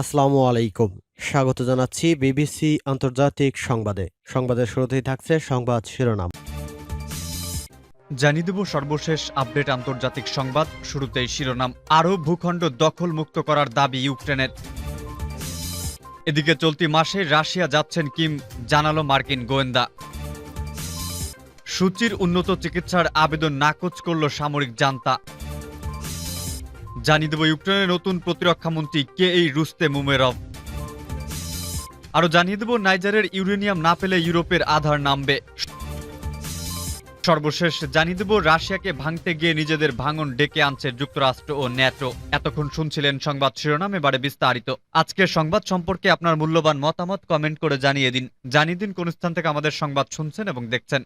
আসসালামু আলাইকুম। স্বাগত জানাচ্ছি বিবিসি আন্তর্জাতিক সংবাদে। সংবাদের শুরুতেই থাকছে সংবাদ শিরোনাম। জানিয়ে দেব সর্বশেষ আপডেট আন্তর্জাতিক সংবাদ। শুরুতেই শিরোনাম, আরও ভূখণ্ড দখল মুক্ত করার দাবি ইউক্রেনের। এদিকে চলতি মাসে রাশিয়া যাচ্ছেন কিম, জানালো মার্কিন গোয়েন্দা। সূচির উন্নত চিকিৎসার আবেদন নাকচ করল সামরিক জান্তা। জানিয়ে দেব ইউক্রেনের নতুন প্রতিরক্ষামন্ত্রী কে এই রুস্তে মুমেরভ। আরও জানিয়ে দেব, নাইজারের ইউরেনিয়াম না পেলে ইউরোপের আধার নামবে। সর্বশেষ জানিয়ে দেব, রাশিয়াকে ভাঙতে গিয়ে নিজেদের ভাঙন ডেকে আনছে যুক্তরাষ্ট্র ও ন্যাটো। এতক্ষণ শুনছিলেন সংবাদ শিরোনাম, এবারে বিস্তারিত। আজকের সংবাদ সম্পর্কে আপনার মূল্যবান মতামত কমেন্ট করে জানিয়ে দিন। জানিয়ে দিন কোন স্থান থেকে আমাদের সংবাদ শুনছেন এবং দেখছেন।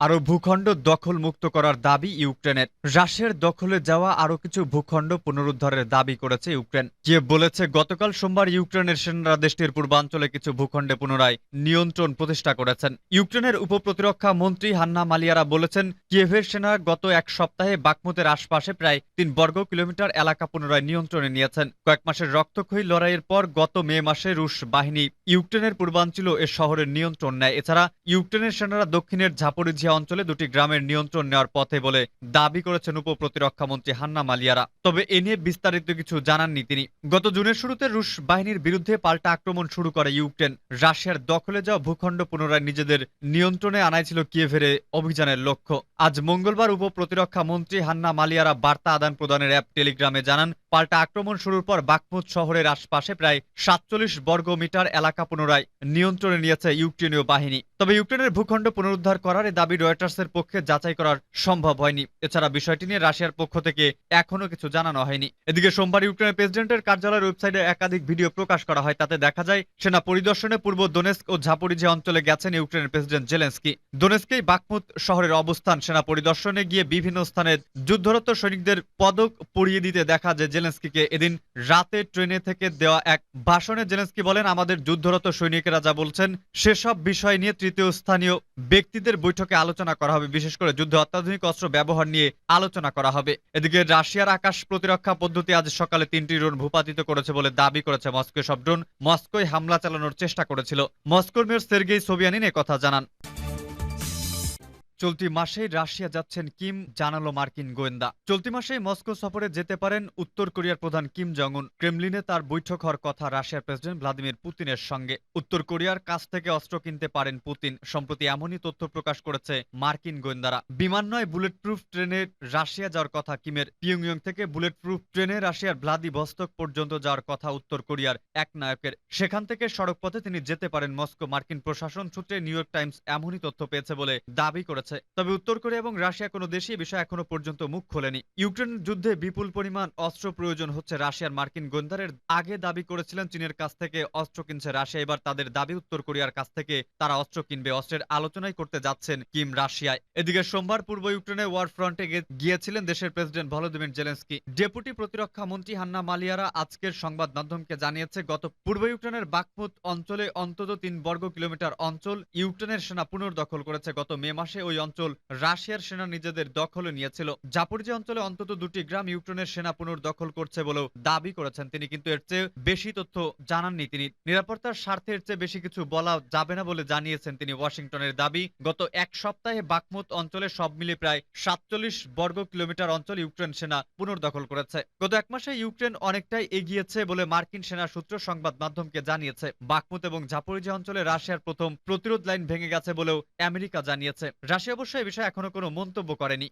আরও ভূখণ্ড দখল মুক্ত করার দাবি ইউক্রেনের। রাশিয়ার দখলে যাওয়া আরও কিছু ভূখণ্ড পুনরুদ্ধারের দাবি করেছে ইউক্রেন। কিয়েভ বলেছে, গতকাল সোমবার ইউক্রেনের সেনারা দেশটির পূর্বাঞ্চলে কিছু ভূখণ্ডে পুনরায় নিয়ন্ত্রণ প্রতিষ্ঠা করেছেন। ইউক্রেনের উপপ্রতিরক্ষা মন্ত্রী হান্না মালিয়ারা বলেছেন, কিয়েভের সেনা গত এক সপ্তাহে বাকমুতের আশপাশে প্রায় তিন বর্গ কিলোমিটার এলাকা পুনরায় নিয়ন্ত্রণে নিয়েছেন। কয়েক মাসের রক্তক্ষয়ী লড়াইয়ের পর গত মে মাসে রুশ বাহিনী ইউক্রেনের পূর্বাঞ্চল এ শহরের নিয়ন্ত্রণ নেয়। এছাড়া ইউক্রেনের সেনারা দক্ষিণের ঝাপরিঝিয়া অঞ্চলে দুটি গ্রামের নিয়ন্ত্রণ নেওয়ার পথে বলে দাবি করেছেন উপপ্রতিরক্ষা মন্ত্রী হান্না মালিয়ারা। তবে এ নিয়ে বিস্তারিত কিছু জানাননি তিনি। গত জুনের শুরুতে রুশ বাহিনীর বিরুদ্ধে পাল্টা আক্রমণ শুরু করে ইউক্রেন। রাশিয়ার দখলে যাওয়া ভূখণ্ড পুনরায় নিজেদের নিয়ন্ত্রণে আনাই ছিল কিয়েভের অভিযানের লক্ষ্য। আজ মঙ্গলবার উপপ্রতিরক্ষা মন্ত্রী হান্না মালিয়ারা বার্তা আদান প্রদানের অ্যাপ টেলিগ্রামে জানান, পাল্টা আক্রমণ শুরুর পর বাকমুদ শহরের আশপাশে প্রায় সাতচল্লিশ বর্গ মিটার এলাকা পুনরায় নিয়ন্ত্রণে নিয়েছে ইউক্রেনীয় বাহিনী। তবে ইউক্রেনের ভূখণ্ড পুনরুদ্ধার করার এ দাবি রয়টার্সের পক্ষে যাচাই করার সম্ভব হয়নি। এছাড়া বিষয়টি নিয়ে রাশিয়ার পক্ষ থেকে এখনও কিছু জানানো হয়নি। এদিকে সোমবার ইউক্রেনের প্রেসিডেন্টের কার্যালয়ের ওয়েবসাইটে একাধিক ভিডিও প্রকাশ করা হয়। তাতে দেখা যায়, সেনা পরিদর্শনে পূর্ব দোনেস্ক ও ঝাপরিঝে অঞ্চলে গেছেন ইউক্রেনের প্রেসিডেন্ট জেলেন্সকি। দোনেস্কেই বাকমুত শহরের অবস্থান। সেনা পরিদর্শনে গিয়ে বিভিন্ন স্থানে যুদ্ধরত সৈনিকদের পদক পরিয়ে দিতে দেখা যায় জেলেন্সকিকে। এদিন রাতে ট্রেনে থেকে দেওয়া এক ভাষণে জেলেন্সকি বলেন, আমাদের যুদ্ধরত সৈনিকেরা যা বলছেন, সেসব বিষয় নিয়ে তৃতীয় স্থানীয় ব্যক্তিদের বৈঠকে আলোচনা করা হবে। বিশেষ করে যুদ্ধে অত্যাধুনিক অস্ত্র ব্যবহার নিয়ে আলোচনা করা হবে। এদিকে রাশিয়ার আকাশ প্রতিরক্ষা পদ্ধতি আজ সকালে তিনটি ড্রোন ভূপাতিত করেছে বলে দাবি করেছে মস্কো সব ড্রোন মস্কোয় হামলা চালানোর চেষ্টা করেছিল। মস্কোর মেয়র সের্গেই সোভিয়ানিন কথা জানান। চলতি মাসেই রাশিয়া যাচ্ছেন কিম, জানালো মার্কিন গোয়েন্দা। চলতি মাসেই মস্কো সফরে যেতে পারেন উত্তর কোরিয়ার প্রধান কিম জং উন ক্রেমলিনে তার বৈঠক হওয়ার কথা রাশিয়ার প্রেসিডেন্ট ভ্লাদিমির পুতিনের সঙ্গে। উত্তর কোরিয়ার কাছ থেকে অস্ত্র কিনতে পারেন পুতিন। সম্প্রতি এমনই তথ্য প্রকাশ করেছে মার্কিন গোয়েন্দারা। বিমান নয় বুলেট প্রুফ ট্রেনে রাশিয়া যাওয়ার কথা কিমের। পিয়ংইয়ং থেকে বুলেট প্রুফ ট্রেনে রাশিয়ার ভ্লাদিভস্তক পর্যন্ত যাওয়ার কথা উত্তর কোরিয়ার এক নায়কের। সেখান থেকে সড়কপথে তিনি যেতে পারেন মস্কো মার্কিন প্রশাসন সূত্রে নিউ ইয়র্ক টাইমস এমনই তথ্য পেয়েছে বলে দাবি করেছে তবে উত্তর কোরিয়া এবং রাশিয়া কোনো দেশই এ বিষয়ে এখনও পর্যন্ত মুখ খোলেনি। ইউক্রেন যুদ্ধে বিপুল পরিমাণ অস্ত্র প্রয়োজন হচ্ছে রাশিয়ার মার্কিন গোয়েন্দারের আগে দাবি করেছিলেন চীনের কাছ থেকে অস্ত্র কিনছে রাশিয়া। এবার তাদের দাবি উত্তর কোরিয়ার কাছ থেকে তারা অস্ত্র কিনবে। অস্ত্রের আলোচনাই করতে যাচ্ছেন কিম রাশিয়ায়। এদিকে সোমবার পূর্ব ইউক্রেনে ওয়ার ফ্রন্টে গিয়েছিলেন দেশের প্রেসিডেন্ট ভলোদিমির জেলেন্সকি। ডেপুটি প্রতিরক্ষা মন্ত্রী হান্না মালিয়ারা আজকের সংবাদ মাধ্যমকে জানিয়েছে, গত পূর্ব ইউক্রেনের বাকমুত অঞ্চলে অন্তত তিন বর্গ কিলোমিটার অঞ্চল ইউক্রেনের সেনা পুনর্দখল করেছে। গত মে মাসে ওই অঞ্চল রাশিয়ার সেনা নিজেদের দখলে নিয়েছিল। জাপরিজি অঞ্চলে অন্তত দুটি গ্রাম ইউক্রেনের সেনা পুনর্দখল করছে বলেও দাবি করেছেন তিনি, কিন্তু এর চেয়ে বেশি তথ্য জানাননি তিনি। নিরাপত্তার স্বার্থের চেয়ে বেশি কিছু বলা যাবে না বলে জানিয়েছেন তিনি ওয়াশিংটনের দাবি। গত এক সপ্তাহে বাকমুত অঞ্চলে সব মিলে প্রায় সাতচল্লিশ বর্গ কিলোমিটার অঞ্চল ইউক্রেন সেনা পুনর্দখল করেছে। গত এক মাসে ইউক্রেন অনেকটাই এগিয়েছে বলে মার্কিন সেনা সূত্র সংবাদ মাধ্যমকে জানিয়েছে। বাকমুত এবং জাপরিজি অঞ্চলে রাশিয়ার প্রথম প্রতিরোধ লাইন ভেঙে গেছে বলেও আমেরিকা জানিয়েছে। রাশিয়া অবশ্য এ বিষয়ে এখনও কোনো মন্তব্য করেনি।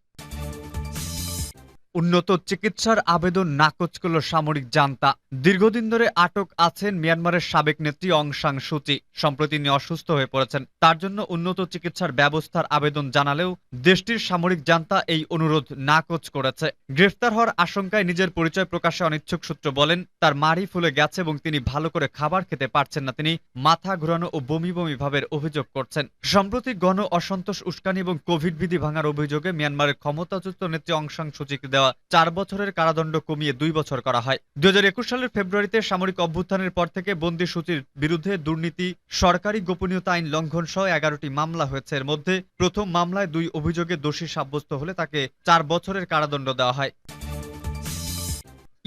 উন্নত চিকিৎসার আবেদন নাকচ করল সামরিক জান্তা। দীর্ঘদিন ধরে আটক আছেন মিয়ানমারের সাবেক নেত্রী অং সাং সুচি সম্প্রতি তিনি অসুস্থ হয়ে পড়েছেন। তার জন্য উন্নত চিকিৎসার ব্যবস্থার আবেদন জানালেও দেশটির সামরিক জান্তা এই অনুরোধ নাকচ করেছে। গ্রেফতার হওয়ার আশঙ্কায় নিজের পরিচয় প্রকাশে অনিচ্ছুক সূত্র বলেন, তার মাড়ি ফুলে গেছে এবং তিনি ভালো করে খাবার খেতে পারছেন না। তিনি মাথা ঘুরানো ও বমি বমি ভাবের অভিযোগ করছেন। সম্প্রতি গণ অসন্তোষ উস্কানি এবং কোভিড বিধি ভাঙার অভিযোগে মিয়ানমারের ক্ষমতাচ্যুত নেত্রী অং সাং সুচিকে দেওয়া চার বছরের কারাদণ্ড কমিয়ে দুই বছর করা হয়। দুই হাজার একুশ সালের ফেব্রুয়ারিতে সামরিক অভ্যুত্থানের পর থেকে বন্দি সূচির বিরুদ্ধে দুর্নীতি, সরকারি গোপনীয়তা আইন লঙ্ঘন সহ এগারোটি মামলা হয়েছে। এর মধ্যে প্রথম মামলায় দুই অভিযোগে দোষী সাব্যস্ত হলে তাকে চার বছরের কারাদণ্ড দেওয়া হয়।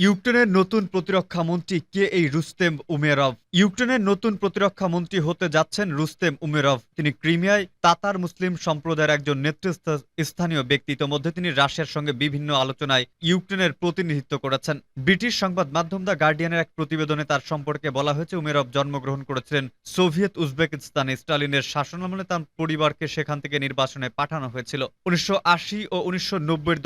ইউক্রেনের নতুন প্রতিরক্ষা মন্ত্রী কে এই রুস্তেম উমেরভ ইউক্রেনের নতুন প্রতিরক্ষা মন্ত্রী হতে যাচ্ছেন রুস্তেম উমেরভ। তিনি ক্রিমিয়ায় তাতার মুসলিম সম্প্রদায়ের একজন নেতৃস্থানীয় ব্যক্তি। ইতোমধ্যে তিনি রাশিয়ার সঙ্গে বিভিন্ন আলোচনায় ইউক্রেনের প্রতিনিধিত্ব করেছেন। ব্রিটিশ সংবাদ মাধ্যম দ্য গার্ডিয়ানের এক প্রতিবেদনে তার সম্পর্কে বলা হয়েছে, উমেরভ জন্মগ্রহণ করেছিলেন সোভিয়েত উজবেকিস্তানে। স্টালিনের শাসনামলে তার পরিবারকে সেখান থেকে নির্বাসনে পাঠানো হয়েছিল। উনিশশো আশি ও উনিশশো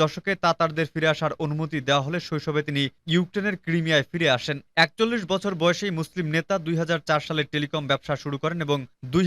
দশকে তাতারদের ফিরে আসার অনুমতি দেওয়া হলে শৈশবে তিনি ইউক্রেনের ক্রিমিয়ায় ফিরে আসেন। একচল্লিশ বছর বয়সেই মুসলিম নেতা দুই সালে টেলিকম ব্যবসা শুরু করেন এবং দুই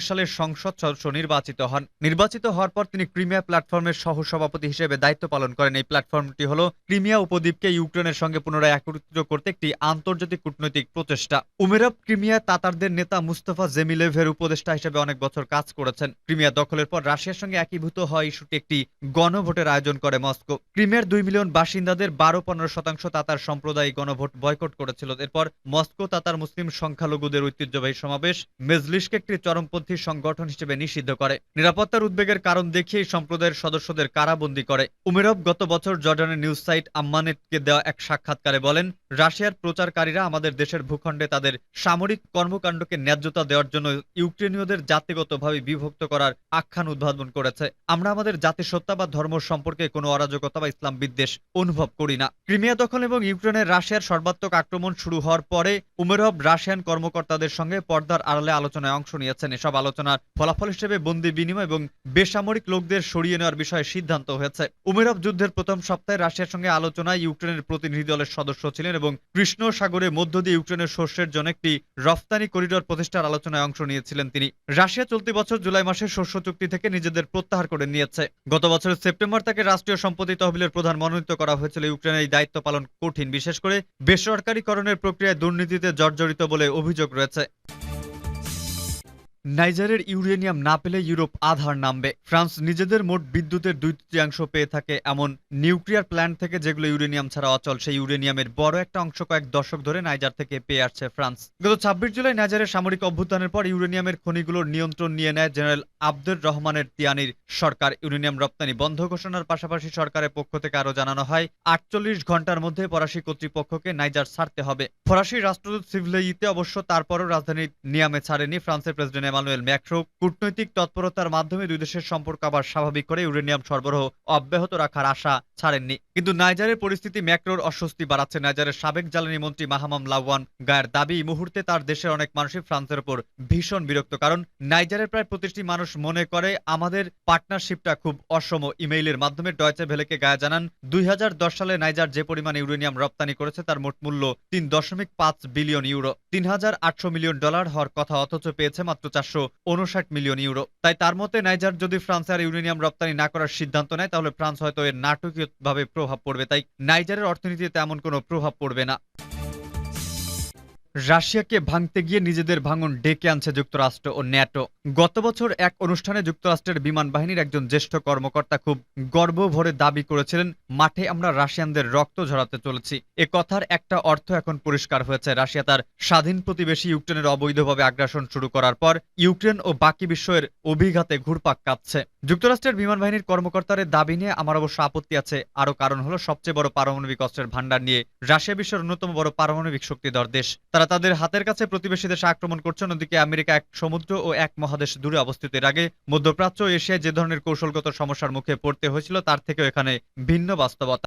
সালে সংসদ সদস্য নির্বাচিত হন। নির্বাচিত হওয়ার পর তিনি ক্রিমিয়া প্ল্যাটফর্মের সহ সভাপতি হিসেবে দায়িত্ব পালন করেন। এই প্ল্যাটফর্মটি হল ক্রিমিয়া উপদ্বীপকে ইউক্রেনের সঙ্গে পুনরায় একত্রিত করতে একটি আন্তর্জাতিক কূটনৈতিক প্রচেষ্টা। উমেরভ ক্রিমিয়া তাতারদের নেতা মুস্তফা জেমিলেভের উপদেষ্টা হিসেবে অনেক বছর কাজ করেছেন। ক্রিমিয়া দখলের পর রাশিয়ার সঙ্গে একীভূত হওয়া ইস্যুটি একটি গণভোটের আয়োজন করে মস্কো। ক্রিমিয়ার দুই মিলিয়ন বাসিন্দাদের বারো পনেরো শতাংশ তাতার সম্প্রদায় গণভোট বয়কট করেছিল। এরপর মস্কো তাতার মুসলিম সংখ্যালঘুদের ঐতিহ্যবাহী সমাবেশ মেজলিশকে একটি চরমপন্থী সংগঠন হিসেবে নিষিদ্ধ করে। নিরাপত্তার উদ্বেগের কারণ দেখিয়ে এই সম্প্রদায়ের সদস্যদের কারাবন্দী করে। উমেরভ গত বছর জর্ডানের নিউজ সাইট আম্মানেটকে দেওয়া এক সাক্ষাৎকারে বলেন, রাশিয়ার প্রচারকারীরা আমাদের দেশের ভূখণ্ডে তাদের সামরিক কর্মকাণ্ডকে ন্যায্যতা দেওয়ার জন্য ইউক্রেনীয়দের জাতিগতভাবে বিভক্ত করার আখ্যান উদ্ভাবন করেছে। আমরা আমাদের জাতিসত্তা বা ধর্ম সম্পর্কে কোনো অরাজকতা বা ইসলাম বিদ্বেষ অনুভব করি না। ক্রিমিয়া দখল এবং ইউক্রেনের রাশিয়ার সর্বাত্মক আক্রমণ শুরু হওয়ার পরে উমেরভ রাশিয়ান কর্মকর্তাদের সঙ্গে পর্দার আড়ালে আলোচনায় অংশ নিয়েছেন। এসব আলোচনার ফলাফল হিসেবে বন্দি বিনিময় এবং বেসামরিক লোকদের সরিয়ে নেওয়ার বিষয়ে সিদ্ধান্ত হয়েছে। উমেরভ যুদ্ধের প্রথম সপ্তাহে রাশিয়ার সঙ্গে আলোচনায় ইউক্রেনের প্রতিনিধি দলের সদস্য ছিলেন এবং কৃষ্ণ সাগরে মধ্য দিয়ে ইউক্রেনের শস্যের জন্য একটি রফতানি করিডোর প্রতিষ্ঠার আলোচনায় অংশ নিয়েছিলেন তিনি। রাশিয়া চলতি বছর জুলাই মাসে শস্য চুক্তি থেকে নিজেদের প্রত্যাহার করে নিয়েছে। গত বছরের সেপ্টেম্বর তাকে রাষ্ট্রীয় সম্পত্তি তহবিলের প্রধান মনোনীত করা হয়েছিল। ইউক্রেনের এই দায়িত্ব পালন কঠিন, বিশেষ করে বেসরকারীকরণের প্রক্রিয়ায় দুর্নীতিতে জর্জরিত বলে অভিযোগ রয়েছে। নাইজারের ইউরেনিয়াম না পেলে ইউরোপ আধার নামবে। ফ্রান্স নিজেদের মোট বিদ্যুতের দুই তৃতীয়াংশ পেয়ে থাকে এমন নিউক্লিয়ার প্ল্যান্ট থেকে যেগুলো ইউরেনিয়াম ছাড়া অচল। সেই ইউরেনিয়ামের বড় একটা অংশ কয়েক দশক ধরে নাইজার থেকে পেয়ে আসছে ফ্রান্স। গত ছাব্বিশ জুলাই নাইজারের সামরিক অভ্যুত্থানের পর ইউরেনিয়ামের খনিগুলোর নিয়ন্ত্রণ নিয়ে নেয় জেনারেল আব্দুর রহমানের তিয়ানির সরকার। ইউরেনিয়াম রপ্তানি বন্ধ ঘোষণার পাশাপাশি সরকারের পক্ষ থেকে আরও জানানো হয়, আটচল্লিশ ঘণ্টার মধ্যে ফরাসি কর্তৃপক্ষকে নাইজার ছাড়তে হবে। ফরাসি রাষ্ট্রদূত সিভলেইতে অবশ্য তারপরও রাজধানী নিয়ামে ছাড়েনি ফ্রান্সের প্রেসিডেন্ট এমানুয়েল ম্যাক্রো কূটনৈতিক তৎপরতার মাধ্যমে দুই দেশের সম্পর্ক আবার স্বাভাবিক করে ইউরেনিয়াম সরবরাহ অব্যাহত রাখার আশা ছাড়েননি। কিন্তু নাইজারের পরিস্থিতি ম্যাক্রোর অস্বস্তি বাড়াচ্ছে। নাইজারের সাবেক জ্বালানি মন্ত্রী মাহামাম লাওয়ান গায়ের দাবি মুহূর্তে তার দেশের অনেক মানুষই ফ্রান্সের উপর ভীষণ বিরক্ত। কারণ নাইজারের প্রায় প্রতিটি মানুষ মনে করে আমাদের পার্টনারশিপটা খুব অসম। ইমেইলের মাধ্যমে ডয়চে ভেলেকে গায়ে জানান, দুই হাজার দশ সালে নাইজার যে পরিমাণ ইউরেনিয়াম রপ্তানি করেছে, তার মোট মূল্য তিন দশমিক পাঁচ বিলিয়ন ইউরো। তিন হাজার আটশো মিলিয়ন ডলার হওয়ার কথা অথচ পেয়েছে মাত্র চারশো উনষাট মিলিয়ন ইউরো। তাই তার মতে, নাইজার যদি ফ্রান্স আর ইউরেনিয়াম রপ্তানি না করার সিদ্ধান্ত নেয়, তাহলে ফ্রান্স হয়তো এর নাটকীয়ভাবে প্রভাব পড়বে। তাই নাইজারের অর্থনীতিতে তেমন কোনো প্রভাব পড়বে না। রাশিয়াকে ভাঙতে গিয়ে নিজেদের ভাঙন ডেকে আনছে যুক্তরাষ্ট্র ও ন্যাটো। গত বছর এক অনুষ্ঠানে যুক্তরাষ্ট্রের বিমান বাহিনীর একজন জ্যেষ্ঠ কর্মকর্তা খুব গর্ব ভরে দাবি করেছিলেন, মাঠে আমরা রাশিয়ানদের রক্ত ঝরাতে চলেছি। এ কথার একটা অর্থ এখন পরিষ্কার হয়েছে। রাশিয়া তার স্বাধীন প্রতিবেশী ইউক্রেনের অবৈধভাবে আগ্রাসন শুরু করার পর ইউক্রেন ও বাকি বিশ্বের অভিঘাতে ঘুরপাক কাঁপছে। যুক্তরাষ্ট্রের বিমান বাহিনীর কর্মকর্তাদের দাবি নিয়ে আমার অবশ্য আপত্তি আছে। আরও কারণ হলো সবচেয়ে বড় পারমাণবিক অস্ত্রের ভাণ্ডার নিয়ে রাশিয়া বিশ্বের অন্যতম বড় পারমাণবিক শক্তিধর দেশ। তারা তাদের হাতের কাছে প্রতিবেশী দেশে আক্রমণ করছে। অন্যদিকে আমেরিকা এক সমুদ্র ও এক মহাদেশ দূরে অবস্থিত। এর আগে মধ্যপ্রাচ্য এশিয়ায় যে ধরনের কৌশলগত সমস্যার মুখে পড়তে হয়েছিল, তার থেকেও এখানে ভিন্ন বাস্তবতা।